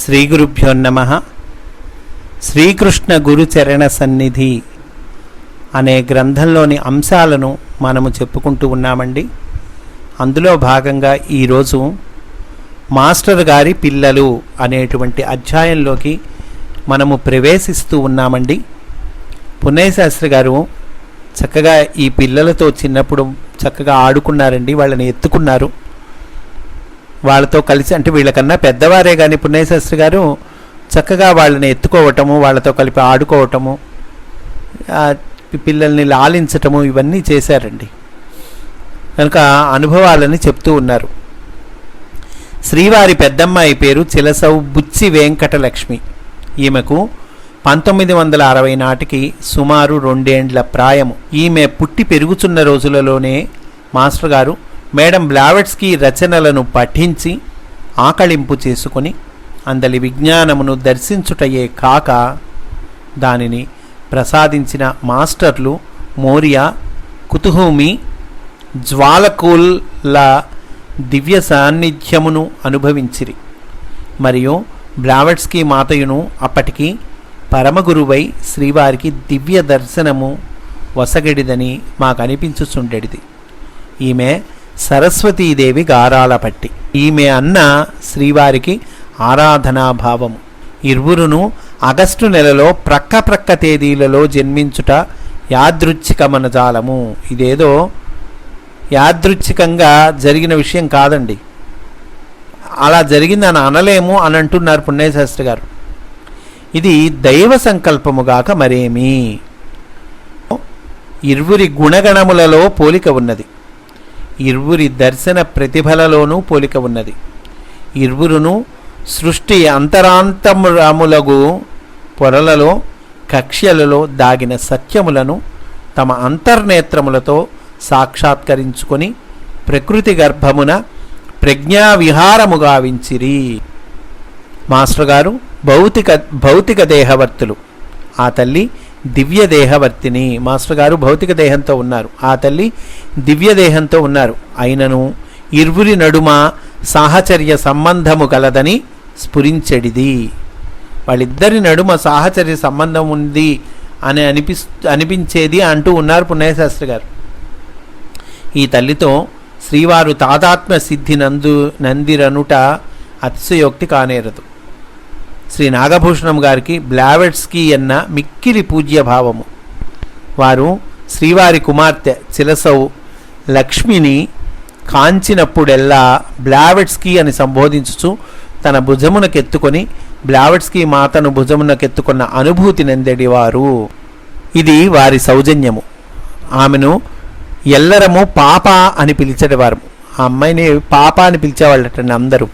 శ్రీ గురుభ్యో నమ. శ్రీకృష్ణ గురుచరణ సన్నిధి అనే గ్రంథంలోని అంశాలను మనము చెప్పుకుంటూ ఉన్నామండి. అందులో భాగంగా ఈరోజు మాస్టర్ గారి పిల్లలు అనేటువంటి అధ్యాయంలోకి మనము ప్రవేశిస్తూ ఉన్నామండి. పున్నయ్య శాస్త్రి గారు చక్కగా ఈ పిల్లలతో చిన్నప్పుడు చక్కగా ఆడుకున్నారండి వాళ్ళని ఎత్తుకున్నారు. వాళ్ళతో కలిసి అంటే వీళ్ళకన్నా పెద్దవారే కానీ పుణ్యశాస్త్రి గారు చక్కగా వాళ్ళని ఎత్తుకోవటము వాళ్ళతో కలిపి ఆడుకోవటము పిల్లల్ని లాలించటము ఇవన్నీ చేశారండి. కనుక అనుభవాలని చెప్తూ ఉన్నారు. శ్రీవారి పెద్దమ్మాయి పేరు చిలసౌ బుచ్చి వెంకటలక్ష్మి. ఈమెకు పంతొమ్మిది వందల అరవై నాటికి సుమారు రెండేండ్ల ప్రాయము. ఈమె పుట్టి పెరుగుచున్న రోజులలోనే మాస్టర్ గారు మేడం బ్లావెట్స్కి రచనలను పఠించి ఆకళింపు చేసుకొని అందలి విజ్ఞానమును దర్శించుటయే కాక దానిని ప్రసాదించిన మాస్టర్లు మోరియా కుతుహూమి జ్వాలకూల్ల దివ్య సాన్నిధ్యమును అనుభవించిరి. మరియు బ్లావెట్స్కి మాతయును అప్పటికి పరమగురువై శ్రీవారికి దివ్య దర్శనము వసగడిదని మాకు అనిపించుచుండెడిది ఈమె సరస్వతీదేవి గారాల పట్టి. ఈమె అన్న శ్రీవారికి ఆరాధనాభావము. ఇరువురును ఆగస్టు నెలలో ప్రక్క ప్రక్క తేదీలలో జన్మించుట యాదృచ్ఛికమనజాలము. ఇదేదో యాదృచ్ఛికంగా జరిగిన విషయం కాదండి. అలా జరిగిందని అనలేము అని అంటున్నారు పుణ్యశాస్త్రి గారు. ఇది దైవ సంకల్పముగాక మరేమి? ఇరువురి గుణగణములలో పోలిక ఉన్నది. ఇరువురి దర్శన ప్రతిభలలోనూ పోలిక ఉన్నది. ఇరువురును సృష్టి అంతరాంతములగు పొరలలో కక్ష్యలలో దాగిన సత్యములను తమ అంతర్నేత్రములతో సాక్షాత్కరించుకొని ప్రకృతి గర్భమున ప్రజ్ఞా గావించిరి. మాస్టర్ గారు భౌతిక భౌతిక దేహవర్తులు. ఆ తల్లి దివ్య దేహవర్తిని మాస్టర్ గారు భౌతిక దేహంతో ఉన్నారు. ఆ తల్లి దివ్య దేహంతో ఉన్నారు. అయినను ఇరువురి నడుమ సాహచర్య సంబంధము కలదని స్ఫురించెడిది. వాళ్ళిద్దరి నడుమ సాహచర్య సంబంధం ఉంది అని అనిపిస్ అనిపించేది అంటూ ఉన్నారు పుణ్యశాస్త్రి గారు. ఈ తల్లితో శ్రీవారు తాదాత్మ్య సిద్ధి నందు నందిరనుట అతిశయోక్తి కానేరదు. శ్రీ నాగభూషణం గారికి బ్లావెట్స్కి అన్న మిక్కిలి పూజ్యభావము. వారు శ్రీవారి కుమార్తె చిలసౌ లక్ష్మిని కాంచినప్పుడెల్లా బ్లావెట్స్కి అని సంబోధించుచు తన భుజమునకెత్తుకొని బ్లావెట్స్కి మాతను భుజమునకెత్తుకున్న అనుభూతి నందెడివారు. ఇది వారి సౌజన్యము. ఆమెను ఎల్లరము పాప అని పిలిచేవారు. ఆ అమ్మాయిని పాప అని పిలిచేవాళ్ళటండి అందరూ.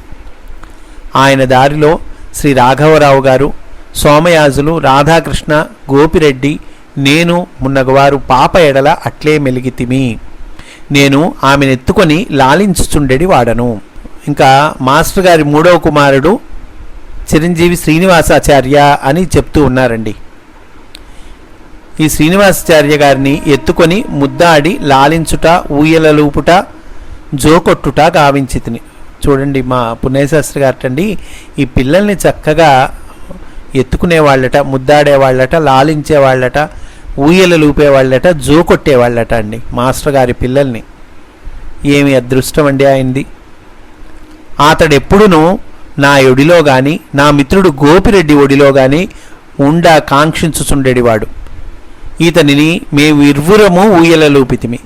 ఆయన దారిలో శ్రీ రాఘవరావు గారు సోమయాజులు రాధాకృష్ణ గోపిరెడ్డి నేను మున్నగవారు పాప ఎడల అట్లే మెలిగితిమి. నేను ఆమెనెత్తుకొని లాలించుచుండెడి వాడను. ఇంకా మాస్టర్ గారి మూడవ కుమారుడు చిరంజీవి శ్రీనివాసాచార్య అని చెప్తూ ఉన్నారండి. ఈ శ్రీనివాసాచార్య గారిని ఎత్తుకొని ముద్దాడి లాలించుట ఊయలలూపుట జోకొట్టుట గావించితిని. చూడండి మా పుణ్యశాస్త్రి గారటండి ఈ పిల్లల్ని చక్కగా ఎత్తుకునేవాళ్ళట ముద్దాడేవాళ్ళట లాలించేవాళ్ళట ఊయలు లూపేవాళ్ళట జోకొట్టేవాళ్ళట అండి మాస్టర్ గారి పిల్లల్ని. ఏమి అదృష్టం అండి ఆయనది. అతడెప్పుడునూ నా ఒడిలో కానీ నా మిత్రుడు గోపిరెడ్డి ఒడిలో కానీ ఉండా కాంక్షించుచుండేవాడు ఇతనిని మేము ఇరువురము ఊయలలూపితిమి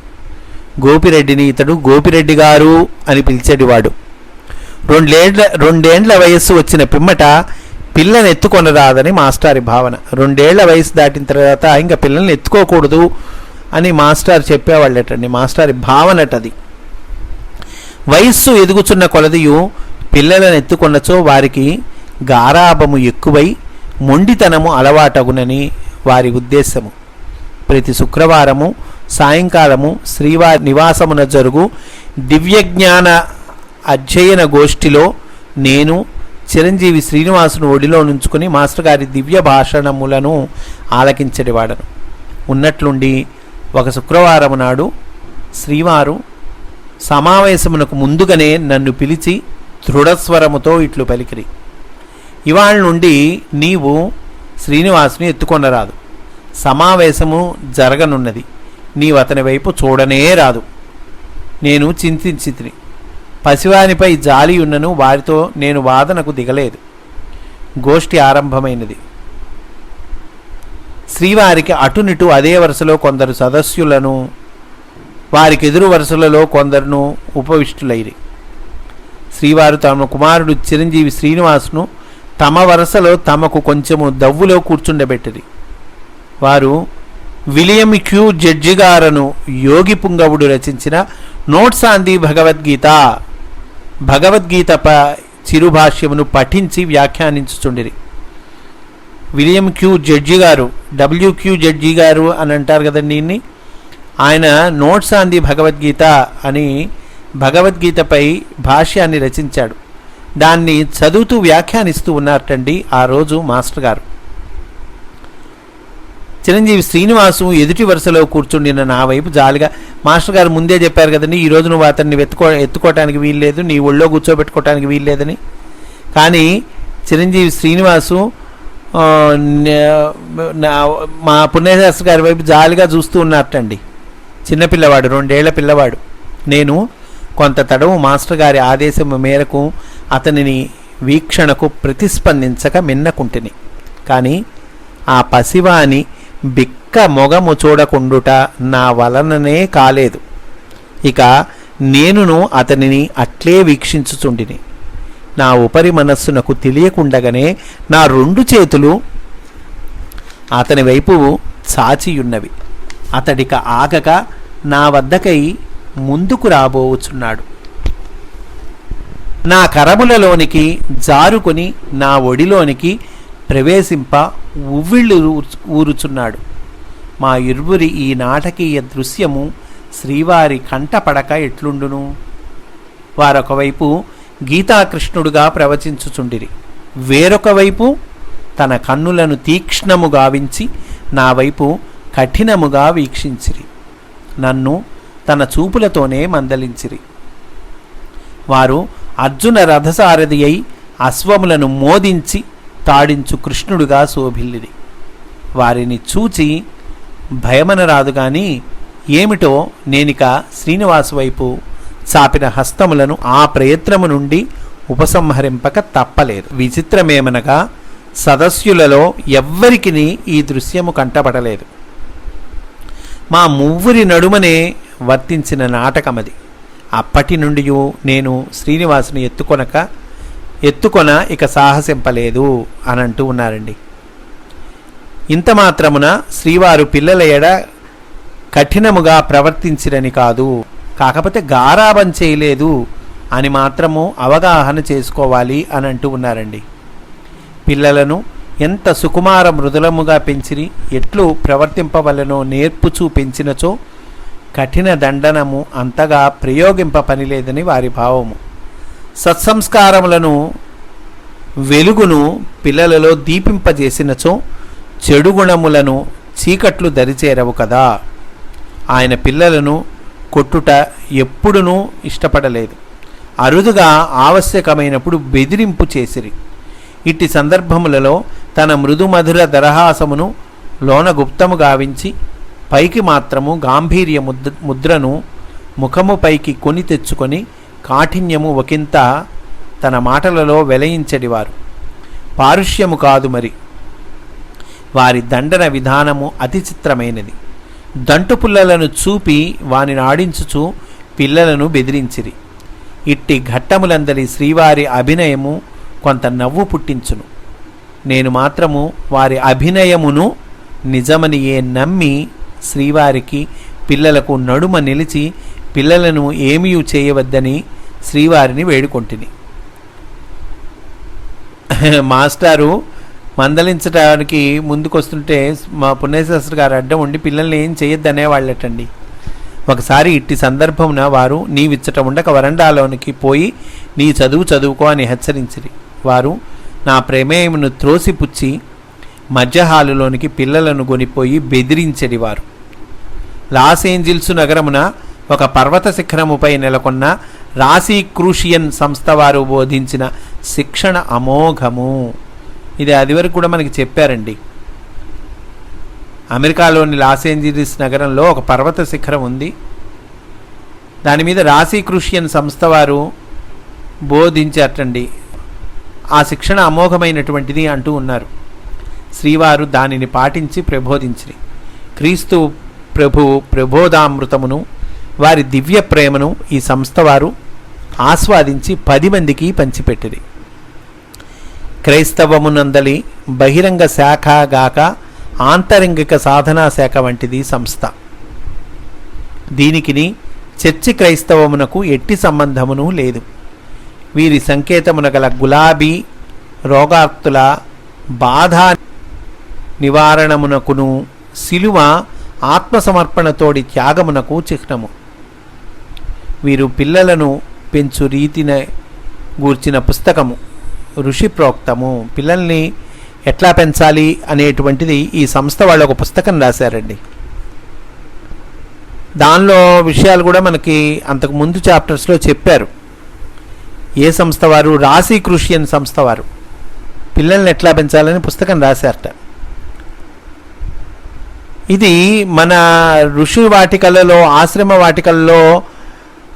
గోపిరెడ్డిని ఇతడు గోపిరెడ్డి గారు అని పిలిచేటివాడు రెండేండ్ల రెండేండ్ల వయస్సు వచ్చిన పిమ్మట పిల్లని ఎత్తుకొనరాదని మాస్టారి భావన. రెండేళ్ళ వయసు దాటిన తర్వాత ఇంకా పిల్లల్ని ఎత్తుకోకూడదు అని మాస్టర్ చెప్పేవాళ్ళటండి. మాస్టారి భావనటది. వయస్సు ఎదుగుచున్న కొలదియు పిల్లలను ఎత్తుకొన్నచో వారికి గారాభము ఎక్కువై మొండితనము అలవాటగునని వారి ఉద్దేశము. ప్రతి శుక్రవారము సాయంకాలము శ్రీవారి నివాసమున జరుగు దివ్యజ్ఞాన అధ్యయన గోష్ఠిలో నేను చిరంజీవి శ్రీనివాసును ఒడిలో నుంచుకుని మాస్టర్ గారి దివ్య భాషణములను ఆలకించడివాడను ఉన్నట్లుండి ఒక శుక్రవారం నాడు శ్రీవారు సమావేశమునకు ముందుగానే నన్ను పిలిచి దృఢస్వరముతో ఇట్లు పలికిరి. ఇవాళ నుండి నీవు శ్రీనివాసుని ఎత్తుకొనరాదు. సమావేశము జరగనున్నది. నీవు అతని వైపు చూడనే రాదు. నేను చింతించి పసివానిపై జాలి ఉన్నను వారితో నేను వాదనకు దిగలేదు. గోష్ఠి ఆరంభమైనది. శ్రీవారికి అటునిటు అదే వరుసలో కొందరు సదస్యులను వారికి ఎదురు వరుసలలో కొందరును ఉపవిష్టులైరి. శ్రీవారు తమ కుమారుడు చిరంజీవి శ్రీనివాసును తమ వరుసలో తమకు కొంచెము దవ్వులో కూర్చుండబెట్టిరి. వారు విలియం క్యూ జడ్జి గారను యోగి పుంగవుడు రచించిన notes on the Bhagavad Gita. Bhagavad Gita ప చిరుభాష్యమును పఠించి వ్యాఖ్యానించుచుండిరి. విలియం క్యూ జడ్జి గారు డబ్ల్యూక్యూ జడ్జి గారు అని అంటారు కదండి దీన్ని ఆయన నోట్స్ ఆన్ ది భగవద్గీత అని భగవద్గీతపై భాష్యాన్ని రచించాడు. దాన్ని చదువుతూ వ్యాఖ్యానిస్తూ ఉన్నారటండి ఆ రోజు మాస్టర్ గారు. చిరంజీవి శ్రీనివాసు ఎదుటి వరుసలో కూర్చుండిన నా వైపు జాలిగా మాస్టర్ గారు ముందే చెప్పారు కదండి ఈ రోజు నువ్వు అతన్ని వెతుకో ఎత్తుకోవటానికి వీల్లేదు నీ ఒళ్ళో కూర్చోబెట్టుకోవటానికి వీల్లేదని. కానీ చిరంజీవి శ్రీనివాసు మా పుణ్యశాస్త్రి గారి వైపు జాలిగా చూస్తూ ఉన్నట్టండి చిన్నపిల్లవాడు రెండేళ్ళ పిల్లవాడు. నేను కొంత తడవు మాస్టర్ గారి ఆదేశం మేరకు అతనిని వీక్షణకు ప్రతిస్పందించక మిన్నకుంటిని. కానీ ఆ పసివాని బిక్క మొగము చూడకుండుట నా వలననే కాలేదు. ఇక నేనును అతనిని అట్లే వీక్షించుచుండిని నా ఉపరి మనస్సునకు తెలియకుండగానే నా రెండు చేతులు అతని వైపు చాచియున్నవి. అతడిక ఆగక నా వద్దకై ముందుకు రాబోవుచున్నాడు నా కరములలోనికి జారుకొని నా ఒడిలోనికి ప్రవేశింప ఉవ్విళ్ళు ఊరుచున్నాడు. మా ఇరువురి ఈ నాటకీయ దృశ్యము శ్రీవారి కంటపడక ఎట్లుండును? వారొకవైపు గీతాకృష్ణుడుగా ప్రవచించుచుండిరి. వేరొక వైపు తన కన్నులను తీక్ష్ణము గావించి నా వైపు కఠినముగా వీక్షించిరి. నన్ను తన చూపులతోనే మందలించిరి. వారు అర్జున రథసారథి అయి అశ్వములను మోదించి తాడించు కృష్ణుడుగా శోభిల్లిది వారిని చూచి భయమనరాదు గాని ఏమిటో నేనిక శ్రీనివాసు వైపు చాపిన హస్తములను ఆ ప్రయత్నము నుండి ఉపసంహరింపక తప్పలేదు. విచిత్రమేమనగా సదస్యులలో ఎవ్వరికిని ఈ దృశ్యము కంటపడలేదు. మా మువ్వురి నడుమనే వర్తించిన నాటకమది. అప్పటి నుండి నేను శ్రీనివాసుని ఎత్తుకొనక ఎత్తుకొన ఇక సాహసింపలేదు అని అంటూ ఉన్నారండి. ఇంత మాత్రమున శ్రీవారు పిల్లల ఎడ కఠినముగా ప్రవర్తించిరని కాదు కాకపోతే గారాబం చేయలేదు అని మాత్రము అవగాహన చేసుకోవాలి అని అంటూ ఉన్నారండి. పిల్లలను ఎంత సుకుమార మృదులముగా పెంచిని ఎట్లు ప్రవర్తింపవలనో నేర్పుచూ పెంచినచో కఠిన దండనము అంతగా ప్రయోగింప పనిలేదని వారి భావము. సత్సంస్కారములను వెలుగును పిల్లలలో దీపింపజేసినచో చెడు గుణములను చీకట్లు దరిచేరవు కదా. ఆయన పిల్లలను కొట్టుట ఎప్పుడునూ ఇష్టపడలేదు. అరుదుగా ఆవశ్యకమైనప్పుడు బెదిరింపు చేసిరి. ఇట్టి సందర్భములలో తన మృదుమధుర దరహాసమును లోన గుప్తము గావించి పైకి మాత్రము గాంభీర్య ముద్ర ముద్రను ముఖము పైకి కొని తెచ్చుకొని కాఠిన్యము ఒకంత తన మాటలలో వెలయించడివారు. పారుష్యము కాదు మరి. వారి దండన విధానము అతి చిత్రమైనది. దంటు పుల్లలను చూపి వానిని ఆడించుచు పిల్లలను బెదిరించిరి. ఇట్టి ఘట్టములందరి శ్రీవారి అభినయము కొంత నవ్వు పుట్టించును. నేను మాత్రము వారి అభినయమును నిజమనియే నమ్మి శ్రీవారికి పిల్లలకు నడుమ నిలిచి పిల్లలను ఏమీ చేయవద్దని శ్రీవారిని వేడుకొంటిని. మాస్టారు మందలించడానికి ముందుకొస్తుంటే మా పుణ్యశాస్త్రి గారు అడ్డం ఉండి పిల్లల్ని ఏం చేయొద్దనేవాళ్ళటండి. ఒకసారి ఇట్టి సందర్భమున వారు నీవిచ్చట ఉండక వరండాలోనికి పోయి నీ చదువు చదువుకో అని హెచ్చరించిరి. వారు నా ప్రమేయమును త్రోసిపుచ్చి మధ్య హాలులోనికి పిల్లలను కొనిపోయి బెదిరించడి వారు లాస్ ఏంజిల్స్ నగరమున ఒక పర్వత శిఖరముపై నెలకొన్న రాశి క్రూషియన్ సంస్థ వారు బోధించిన శిక్షణ అమోఘము. ఇది అది వరకు కూడా మనకి చెప్పారండి. అమెరికాలోని లాస్ ఏంజలీస్ నగరంలో ఒక పర్వత శిఖరం ఉంది. దాని మీద రాశి క్రూషియన్ సంస్థ వారు బోధించారటండి. ఆ శిక్షణ అమోఘమైనటువంటిది అంటూ ఉన్నారు. శ్రీవారు దానిని పాటించి ప్రబోధించిరి. క్రీస్తు ప్రభు ప్రబోధామృతమును వారి దివ్య ప్రేమను ఈ సంస్థ వారు ఆస్వాదించి పది మందికి పంచిపెట్టిది. క్రైస్తవమునందలి బహిరంగ శాఖ గాక ఆంతరంగిక సాధనా శాఖ వంటిది సంస్థ. దీనికిని చర్చి క్రైస్తవమునకు ఎట్టి సంబంధమును లేదు. వీరి సంకేతమున గల గులాబీ రోగార్తుల బాధ నివారణమునకును సిలువ ఆత్మసమర్పణతోడి త్యాగమునకు చిహ్నము. వీరు పిల్లలను పెంచు రీతిని గూర్చిన పుస్తకము ఋషి ప్రోక్తము. పిల్లల్ని ఎట్లా పెంచాలి అనేటువంటిది ఈ సంస్థ వాళ్ళు ఒక పుస్తకం రాశారండి. దానిలో విషయాలు కూడా మనకి అంతకు ముందు చాప్టర్స్లో చెప్పారు. ఏ సంస్థ వారు? రాశి క్రూషియన్ సంస్థ వారు. పిల్లల్ని ఎట్లా పెంచాలని పుస్తకం రాశారట. ఇది మన ఋషి వాటికలలో ఆశ్రమ వాటికల్లో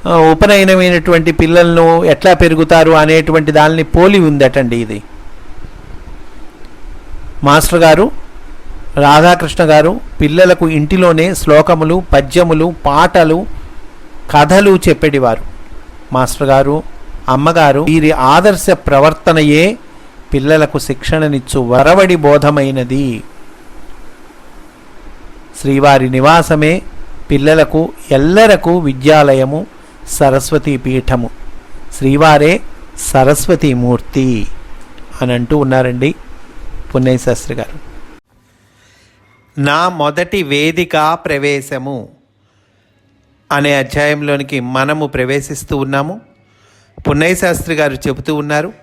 ఉపనయనమైనటువంటి పిల్లలను ఎట్లా పెరుగుతారు అనేటువంటి దానిని పోలి ఉందటండి ఇది. మాస్టర్ గారు రాధాకృష్ణ గారు పిల్లలకు ఇంటిలోనే శ్లోకములు పద్యములు పాటలు కథలు చెప్పేటివారు. మాస్టర్ గారు అమ్మగారు వీరి ఆదర్శ ప్రవర్తనయే పిల్లలకు శిక్షణనిచ్చు వరవడి బోధమైనది. శ్రీవారి నివాసమే పిల్లలకు ఎల్లరకు విద్యాలయము సరస్వతీ పీఠము. శ్రీవారే సరస్వతీమూర్తి అని అంటూ ఉన్నారండి పున్నయ్య శాస్త్రి గారు నా మొదటి వేదిక ప్రవేశము అనే అధ్యాయంలోనికి మనము ప్రవేశిస్తూ ఉన్నాము. పున్నయ్య శాస్త్రి గారు చెబుతూ ఉన్నారు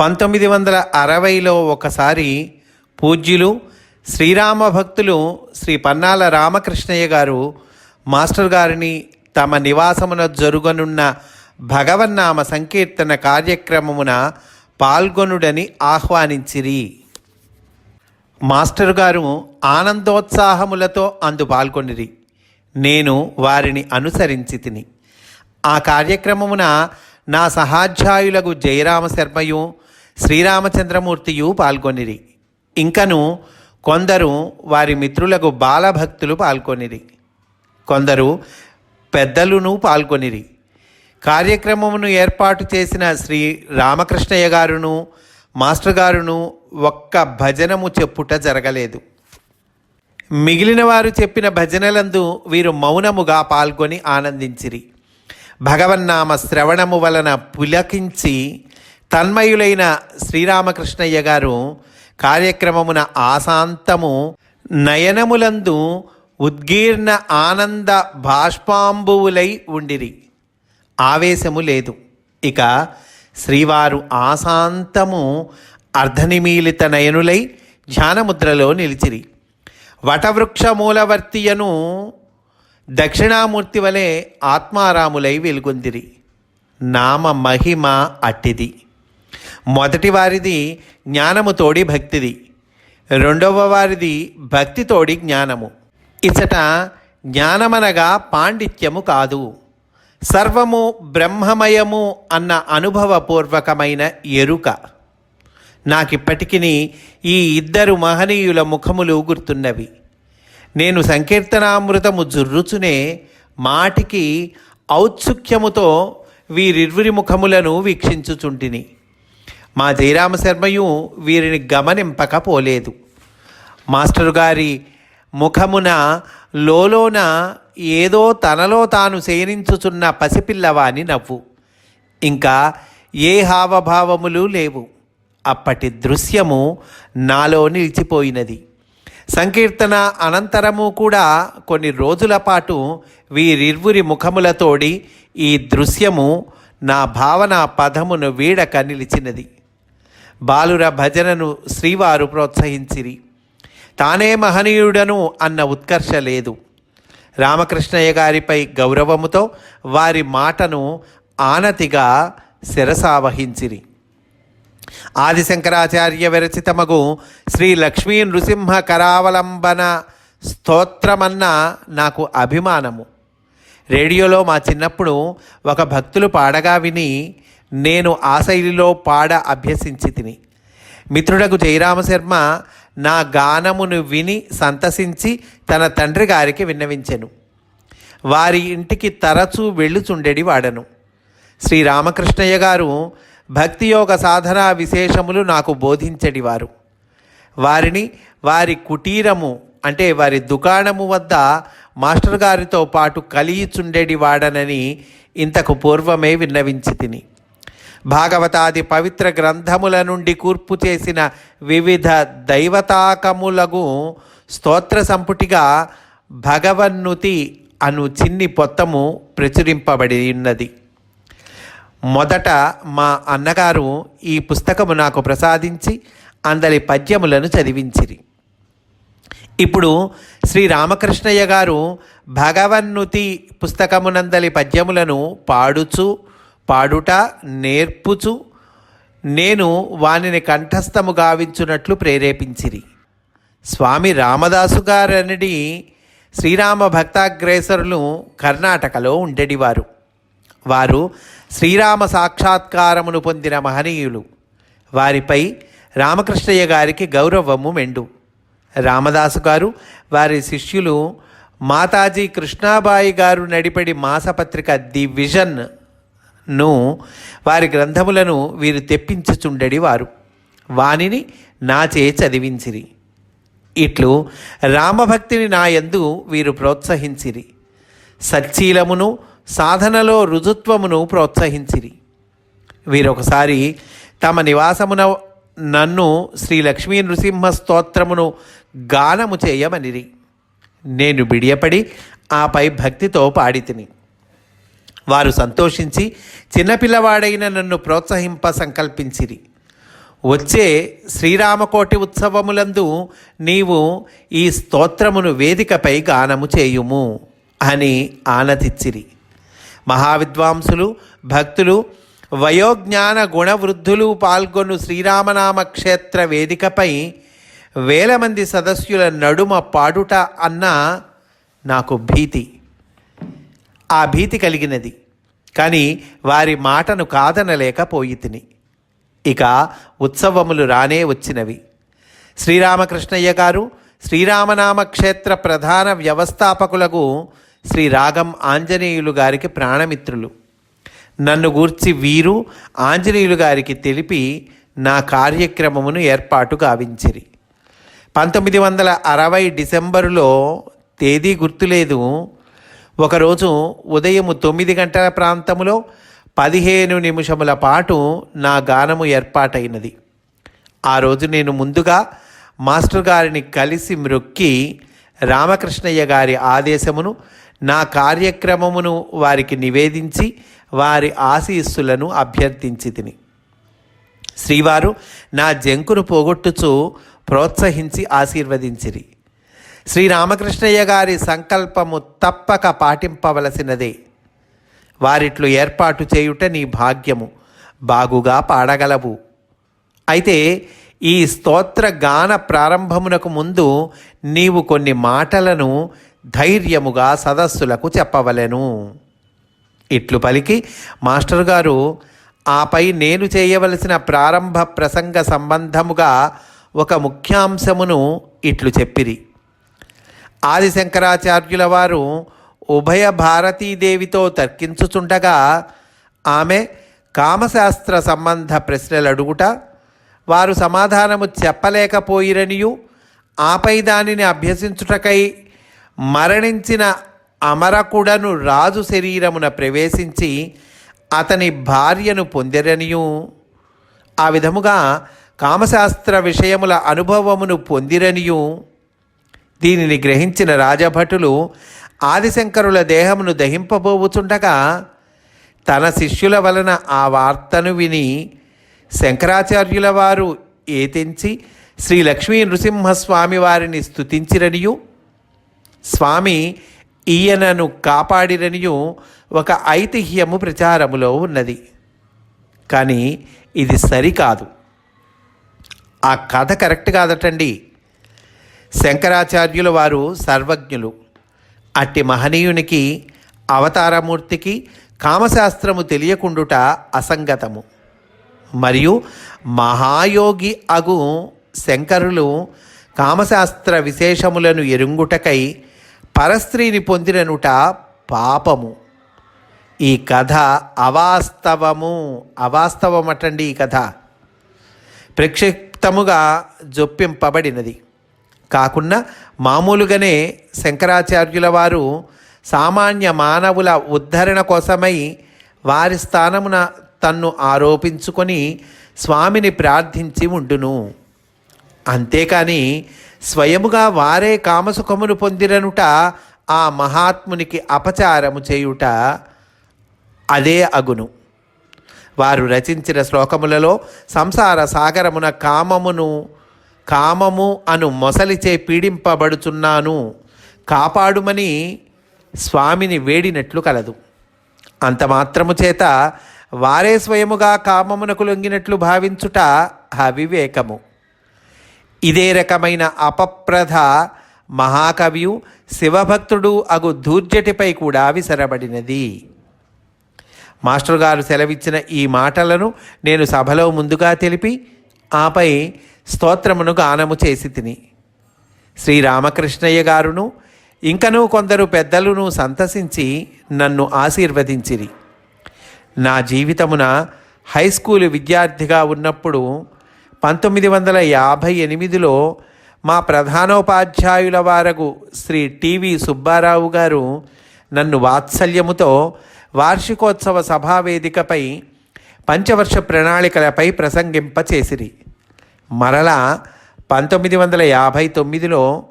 పంతొమ్మిది వందల అరవైలో ఒకసారి పూజ్యులు శ్రీరామ భక్తులు శ్రీ పన్నాల రామకృష్ణయ్య గారు మాస్టర్ గారిని తమ నివాసమున జరుగనున్న భగవన్నామ సంకీర్తన కార్యక్రమమున పాల్గొనుడని ఆహ్వానించిరి. మాస్టర్ గారు ఆనందోత్సాహములతో అందు పాల్గొనిరి. నేను వారిని అనుసరించి తిని. ఆ కార్యక్రమమున నా సహాధ్యాయులకు జయరామ శర్మయు శ్రీరామచంద్రమూర్తియు పాల్గొనిరి. ఇంకను కొందరు వారి మిత్రులకు బాలభక్తులు పాల్గొనిరి. కొందరు పెద్దలును పాల్గొనిరి. కార్యక్రమమును ఏర్పాటు చేసిన శ్రీ రామకృష్ణయ్య గారును మాస్టర్ గారును ఒక్క భజనము చెప్పుట జరగలేదు. మిగిలిన వారు చెప్పిన భజనలందు వీరు మౌనముగా పాల్గొని ఆనందించిరి. భగవన్నామ శ్రవణము వలన పులకించి తన్మయులైన శ్రీరామకృష్ణయ్య గారు కార్యక్రమమున ఆశాంతము నయనములందు ఉద్గీర్ణ ఆనంద బాష్పాంబువులై ఉండిరి. ఆవేశము లేదు. ఇక శ్రీవారు ఆశాంతము అర్ధనిమీలిత నయనులై ధ్యానముద్రలో నిలిచిరి. వటవృక్ష మూలవర్తియను దక్షిణామూర్తి వలె ఆత్మారాములై వెలుగొందిరి. నామ మహిమ అట్టిది. మొదటి వారిది జ్ఞానము తోడి భక్తిది. రెండవ వారిది భక్తి తోడి జ్ఞానము. ఇచట జ్ఞానమనగా పాండిత్యము కాదు. సర్వము బ్రహ్మమయము అన్న అనుభవపూర్వకమైన ఎరుక. నాకిప్పటికీ ఈ ఇద్దరు మహనీయుల ముఖములు గుర్తున్నవి. నేను సంకీర్తనామృతము జుర్రుచునే మాటికి ఔత్సుక్యముతో వీరిరువురి ముఖములను వీక్షించుచుంటిని. మా జయరామ శర్మయు వీరిని గమనింపకపోలేదు మాస్టరు గారి ముఖమున లోలోన ఏదో తనలో తాను శయనించుచున్న పసిపిల్లవాని నవ్వు. ఇంకా ఏ హావభావములు లేవు. అప్పటి దృశ్యము నాలో నిలిచిపోయినది. సంకీర్తన అనంతరము కూడా కొన్ని రోజుల పాటు వీరిరువురి ముఖములతోడి ఈ దృశ్యము నా భావన పదమును వీడక నిలిచినది. బాలుర భజనను శ్రీవారు ప్రోత్సహించిరి. తానే మహనీయుడను అన్న ఉత్కర్ష లేదు. రామకృష్ణయ్య గారిపై గౌరవముతో వారి మాటను ఆనతిగా శిరసావహించిరి ఆదిశంకరాచార్య విరచితమగు శ్రీ లక్ష్మీ నృసింహ కరావలంబన స్తోత్రమన్న నాకు అభిమానము. రేడియోలో మా చిన్నప్పుడు ఒక భక్తులు పాడగా విని నేను ఆ శైలిలో పాడ అభ్యసించి తిని. మిత్రుడకు జయరామశర్మ నా గానమును విని సంతసించి తన తండ్రి గారికి విన్నవించెను. వారి ఇంటికి తరచూ వెళ్ళుచుండెడి వాడను. శ్రీ రామకృష్ణయ్య గారు భక్తి యోగ సాధనా విశేషములు నాకు బోధించడివారు వారిని వారి కుటీరము అంటే వారి దుకాణము వద్ద మాస్టర్ గారితో పాటు కలియిచుండేడి వాడనని ఇంతకు పూర్వమే విన్నవించి తిని. భాగవతాది పవిత్ర గ్రంథముల నుండి కూర్పు చేసిన వివిధ దైవతాకములగు స్తోత్ర సంపుటిగా భగవన్నుతి అను చిన్ని పొత్తము ప్రచురింపబడి ఉన్నది. మొదట మా అన్నగారు ఈ పుస్తకము నాకు ప్రసాదించి అందరి పద్యములను చదివించిరి. ఇప్పుడు శ్రీ రామకృష్ణయ్య గారు భగవన్నుతి పుస్తకమునందలి పద్యములను పాడుచు పాడుట నేర్పుచు నేను వానిని కంఠస్థము గావించున్నట్లు ప్రేరేపించిరి. స్వామి రామదాసు గారనడి శ్రీరామ భక్తాగ్రేసరులు కర్ణాటకలో ఉండేటివారు వారు శ్రీరామ సాక్షాత్కారమును పొందిన మహనీయులు. వారిపై రామకృష్ణయ్య గారికి గౌరవము మెండు. రామదాసు గారు వారి శిష్యులు మాతాజీ కృష్ణాబాయి గారు నడిపడి మాసపత్రిక ది విజన్ ను వారి గ్రంథములను వీరు తెప్పించుచుండెడి వారు వానిని నాచే చదివించిరి. ఇట్లు రామభక్తిని నా యందు వీరు ప్రోత్సహించిరి. సచ్చీలమును సాధనలో రుజుత్వమును ప్రోత్సహించిరి. వీరొకసారి తమ నివాసమున నన్ను శ్రీ లక్ష్మీ నృసింహ స్తోత్రమును గానము చేయమనిరి. నేను బిడియపడి ఆపై భక్తితో పాడితిని. వారు సంతోషించి చిన్నపిల్లవాడైన నన్ను ప్రోత్సహింప సంకల్పించిరి. వచ్చే శ్రీరామకోటి ఉత్సవములందు నీవు ఈ స్తోత్రమును వేదికపై గానము చేయుము అని ఆనతిచ్చిరి మహావిద్వాంసులు భక్తులు వయోజ్ఞాన గుణవృద్ధులు పాల్గొను శ్రీరామనామ క్షేత్ర వేదికపై వేల మంది సదస్యుల నడుమ పాడుట అన్న నాకు భీతి. ఆ భీతి కలిగినది. కానీ వారి మాటను కాదనలేకపోయి తిని ఇక ఉత్సవములు రానే వచ్చినవి. శ్రీరామకృష్ణయ్య గారు శ్రీరామనామ క్షేత్ర ప్రధాన వ్యవస్థాపకులకు శ్రీ రాగం ఆంజనేయులు గారికి ప్రాణమిత్రులు. నన్ను గూర్చి వీరు ఆంజనేయులు గారికి తెలిపి నా కార్యక్రమమును ఏర్పాటు గావించిరి. పంతొమ్మిది వందల అరవై డిసెంబరులో తేదీ గుర్తులేదు. ఒకరోజు ఉదయము తొమ్మిది గంటల ప్రాంతములో పదిహేను నిమిషముల పాటు నా గానము ఏర్పాటైనది. ఆ రోజు నేను ముందుగా మాస్టర్ గారిని కలిసి మ్రొక్కి రామకృష్ణయ్య గారి ఆదేశమును నా కార్యక్రమమును వారికి నివేదించి వారి ఆశీస్సులను అభ్యర్థించి తిని. శ్రీవారు నా జంకును పోగొట్టుచు ప్రోత్సహించి ఆశీర్వదించిరి. శ్రీరామకృష్ణయ్య గారి సంకల్పము తప్పక పాటింపవలసినదే. వారిట్లు ఏర్పాటు చేయుట నీ భాగ్యము. బాగుగా పాడగలవు. అయితే ఈ స్తోత్ర గాన ప్రారంభమునకు ముందు నీవు కొన్ని మాటలను ధైర్యముగా సదస్సులకు చెప్పవలెను. ఇట్లు పలికి మాస్టర్ గారు ఆపై నేను చేయవలసిన ప్రారంభ ప్రసంగ సంబంధముగా ఒక ముఖ్యాంశమును ఇట్లు చెప్పిరి. ఆదిశంకరాచార్యుల వారు ఉభయ భారతీదేవితో తర్కించుచుండగా ఆమె కామశాస్త్ర సంబంధ ప్రశ్నలు అడుగుట వారు సమాధానము చెప్పలేకపోయిరనియు ఆపై దానిని అభ్యసించుటకై మరణించిన అమరకుడను రాజు శరీరమున ప్రవేశించి అతని భార్యను పొందిరనియు. ఆ విధముగా కామశాస్త్ర విషయముల అనుభవమును పొందిరనియు. దీనిని గ్రహించిన రాజభటులు ఆదిశంకరుల దేహమును దహింపబోవుచుండగా తన శిష్యుల వలన ఆ వార్తను విని శంకరాచార్యుల వారు ఏతించి శ్రీ లక్ష్మీ నృసింహస్వామి వారిని స్థుతించిరనియు స్వామి ఈయనను కాపాడిరనియు ఒక ఐతిహ్యము ప్రచారములో ఉన్నది. కానీ ఇది సరికాదు. ఆ కథ కరెక్ట్ కాదటండి. శంకరాచార్యుల వారు సర్వజ్ఞులు. అట్టి మహనీయునికి అవతారమూర్తికి కామశాస్త్రము తెలియకుండుట అసంగతము. మరియు మహాయోగి అగు శంకరులు కామశాస్త్ర విశేషములను ఎరుంగుటకై పరస్త్రీని పొందిననుట పాపము. ఈ కథ అవాస్తవము. అవాస్తవమటండి ఈ కథ. ప్రక్షిప్తముగా జొప్పింపబడినది. కాకుండా మామూలుగానే శంకరాచార్యుల వారు సామాన్య మానవుల ఉద్ధరణ కోసమై వారి స్థానమున తన్ను ఆరోపించుకొని స్వామిని ప్రార్థించి ఉండును. అంతేకాని స్వయముగా వారే కామసుఖమును పొందిరనుట ఆ మహాత్మునికి అపచారము చేయుట అదే అగును. వారు రచించిన శ్లోకములలో సంసార సాగరమున కామమును కామము అను మొసలిచే పీడింపబడుచున్నాను. కాపాడుమని స్వామిని వేడినట్లు కలదు. అంత మాత్రము చేత వారే స్వయముగా కామమునకు లొంగినట్లు భావించుట అవివేకము. ఇదే రకమైన అపప్రధ మహాకవియు శివభక్తుడు అగు దూర్జటిపై కూడా విసరబడినది. మాస్టర్ గారు సెలవిచ్చిన ఈ మాటలను నేను సభలో ముందుగా తెలిపి ఆపై స్తోత్రమును గానము చేసి తిని. శ్రీరామకృష్ణయ్య గారును ఇంకనూ కొందరు పెద్దలను సంతసించి నన్ను ఆశీర్వదించిరి. నా జీవితమున హై స్కూల్ విద్యార్థిగా ఉన్నప్పుడు పంతొమ్మిది వందల యాభై ఎనిమిదిలో మా ప్రధానోపాధ్యాయుల వారగు శ్రీ టివి సుబ్బారావు గారు నన్ను వాత్సల్యముతో వార్షికోత్సవ సభావేదికపై పంచవర్ష ప్రణాళికలపై ప్రసంగింపచేసిరి. మరలా పంతొమ్మిది వందల యాభై తొమ్మిదిలో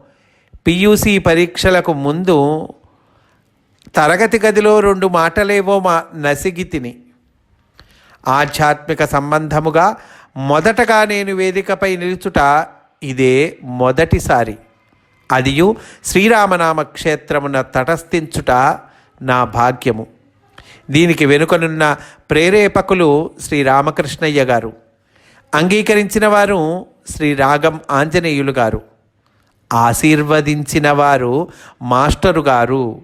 పియూసీ పరీక్షలకు ముందు తరగతి గదిలో రెండు మాటలేవో మా నసిగితిని ఆధ్యాత్మిక సంబంధముగా మొదటగా నేను వేదికపై నిలుచుట ఇదే మొదటిసారి. అదియు శ్రీరామనామ క్షేత్రమున తటస్థించుట నా భాగ్యము. దీనికి వెనుకనున్న ప్రేరేపకులు శ్రీ రామకృష్ణయ్య గారు. అంగీకరించిన వారు శ్రీ రాగం ఆంజనేయులు గారు. ఆశీర్వదించిన వారు మాస్టరు గారు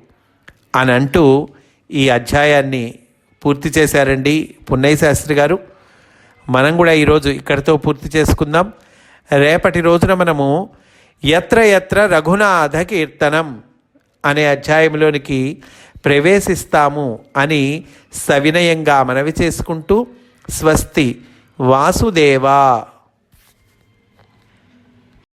అని అంటూ ఈ అధ్యాయాన్ని పూర్తి చేశారండి పున్నయ్య శాస్త్రి గారు. మనం కూడా ఈరోజు ఇక్కడితో పూర్తి చేసుకుందాం. రేపటి రోజున మనము ఎత్ర ఎత్ర రఘునాథ కీర్తనం అనే అధ్యాయంలోనికి ప్రవేశిస్తాము అని సవినయంగా మనవి చేసుకుంటూ స్వస్తి వాసుదేవా